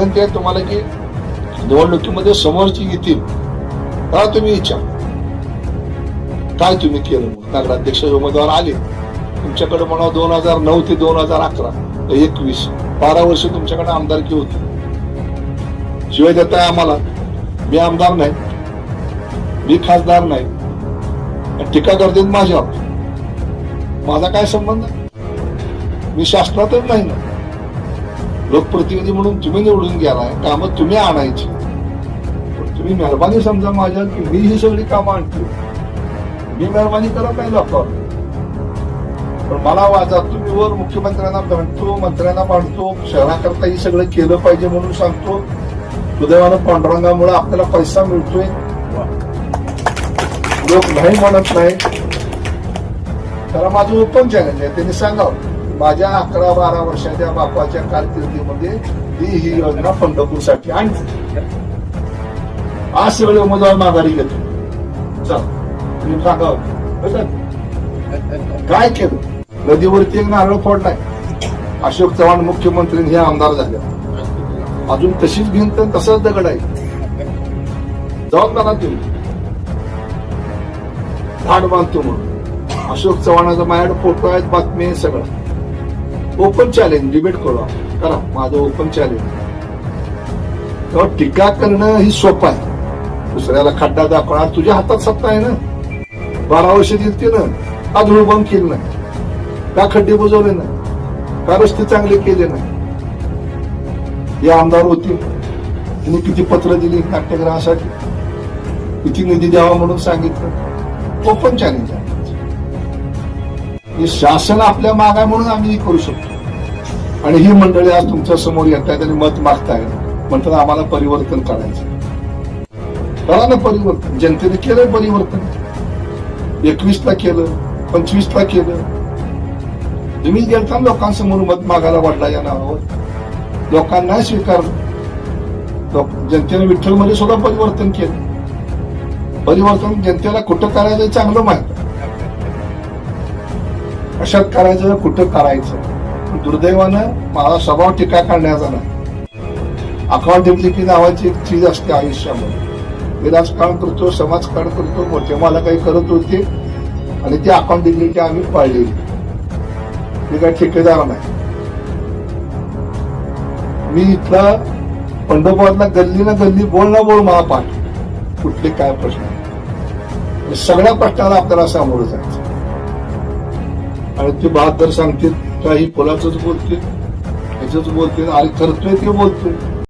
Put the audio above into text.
म्हणते तुम्हाला की निवडणुकीमध्ये समोरची येतील तेव्हा तुम्ही विचार. काय तुम्ही केलं? मग नगराध्यक्ष उमेदवार आले. तुमच्याकडे म्हणा दोन हजार नऊ ते दोन हजार अकरा एकवीस बारा वर्ष तुमच्याकडे आमदारकी होती. शिवाय देताय आम्हाला. मी आमदार नाही. मी खासदार नाही. टीका करते माझ्यावर. माझा काय संबंध? मी शासनातच नाही ना. लोकप्रतिनिधी म्हणून तुम्ही निवडून गेलाय कामं तुम्ही आणायची. तुम्ही मेहरबानी समजा माझ्या की मी ही सगळी कामं आणतो. मी मेहरबानी करत नाही लोकांवर. पण मला वाजा तुम्ही वर मुख्यमंत्र्यांना भेटतो मंत्र्यांना मांडतो शहराकरता ही सगळं केलं पाहिजे म्हणून सांगतो. सुदैवानं पांडुरंगामुळे आपल्याला पैसा मिळतोय. लोक नाही म्हणत नाही. त्याला माझं ओपन चॅलेंज आहे त्यांनी सांगावं. माझ्या अकरा बारा वर्षाच्या बापाच्या कारकिर्दीमध्ये ही ही योजना पंढरपूरसाठी आणली. आज सगळे उमेदवार माघारी घेतो. चल सांगावं हो. काय केलं? नदीवरती एक नारळ फोडलाय. अशोक चव्हाण मुख्यमंत्री हे आमदार झाले. अजून तशीच भिंत तसंच दगड आहे जबाबदारा तुम्ही. झाड बांधतो म्हणून. अशोक चव्हाणाचा माझ्याकडे फोटो आहेत बातमी आहे सगळं. ओपन चॅलेंज डिबेट करू करा माझं ओपन चॅलेंज. तेव्हा टीका करणं ही सोपं आहे. दुसऱ्याला खड्डा दाखवणार तुझ्या हातात सत्ता आहे ना. बारा वर्ष दिलती ना का धुळबंद केलं ना का खड्डे बुजवले ना का रस्ते चांगले केले ना हे आमदार होते. त्यांनी किती पत्र दिली नाट्यग्रहासाठी किती निधी द्यावा म्हणून सांगितलं. ओपन चॅलेंज आहे. हे शासन आपल्या माग आहे म्हणून आम्ही हे करू शकतो. आणि ही मंडळी आज तुमच्यासमोर येत आहेत आणि मत मागताय म्हणतात आम्हाला परिवर्तन करायचं करा ना परिवर्तन? जनतेने केलं परिवर्तन. एकवीसला केलं पंचवीसला केलं. तुम्ही गेलता लोकांसमोर मत मागायला वाढला या नावावर? लोकांना स्वीकार स्वीकारलं. जनतेने विठ्ठलमध्ये सुद्धा परिवर्तन केलं. परिवर्तन जनतेला कुठं करायचं चांगलं माहिती? कशात करायचं कुठं करायचं? दुर्दैवानं माझा स्वभाव टीका करण्याचा नाही. अकाउंटेबिलिटी नावाची एक चीज असते आयुष्यामध्ये. मी राजकारण करतो समाजकारण करतो मोठे मला काही करत होते आणि ती अकाउंटेबिलिटी आम्ही पाळलेली मी काही ठेकेदार नाही. मी इथला पंढरपुरातला गल्ली ना गल्ली बोल ना बोल मला पाठ. कुठले काय प्रश्न? सगळ्या प्रश्नाला आपल्याला सामोरं जायचं. आणि ते बहादर सांगतील काही पुलाच बोलतील ह्याच बोलतील आणि करतोय ते बोलतोय.